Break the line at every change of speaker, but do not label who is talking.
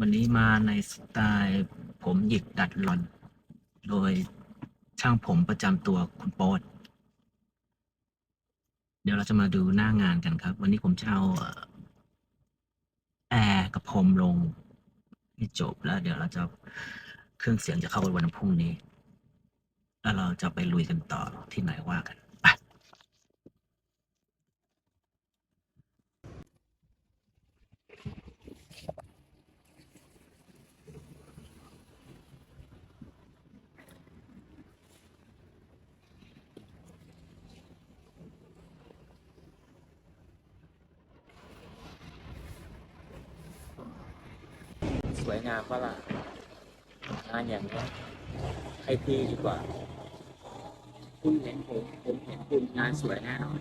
วันนี้มาในสไตล์ผมหยิกดัดหลอน โดยช่างผมประจำตัวคุณโป๊ตเดี๋ยวเราจะมาดูหน้างานกันครับ วันนี้ผมจะเอาแอร์กับพรมลงให้จบแล้ว เดี๋ยวเราจะเครื่องเสียงจะเข้าไปวันพรุ่งนี้ แล้วเราจะไปลุยกันต่อที่ไหนว่ากันไป
สวยงามก็ล่ะงานอย่างนี้ให้พี่ดีกว่า คุณเห็นผมผมเห็นคุณงานสวยแน่นอน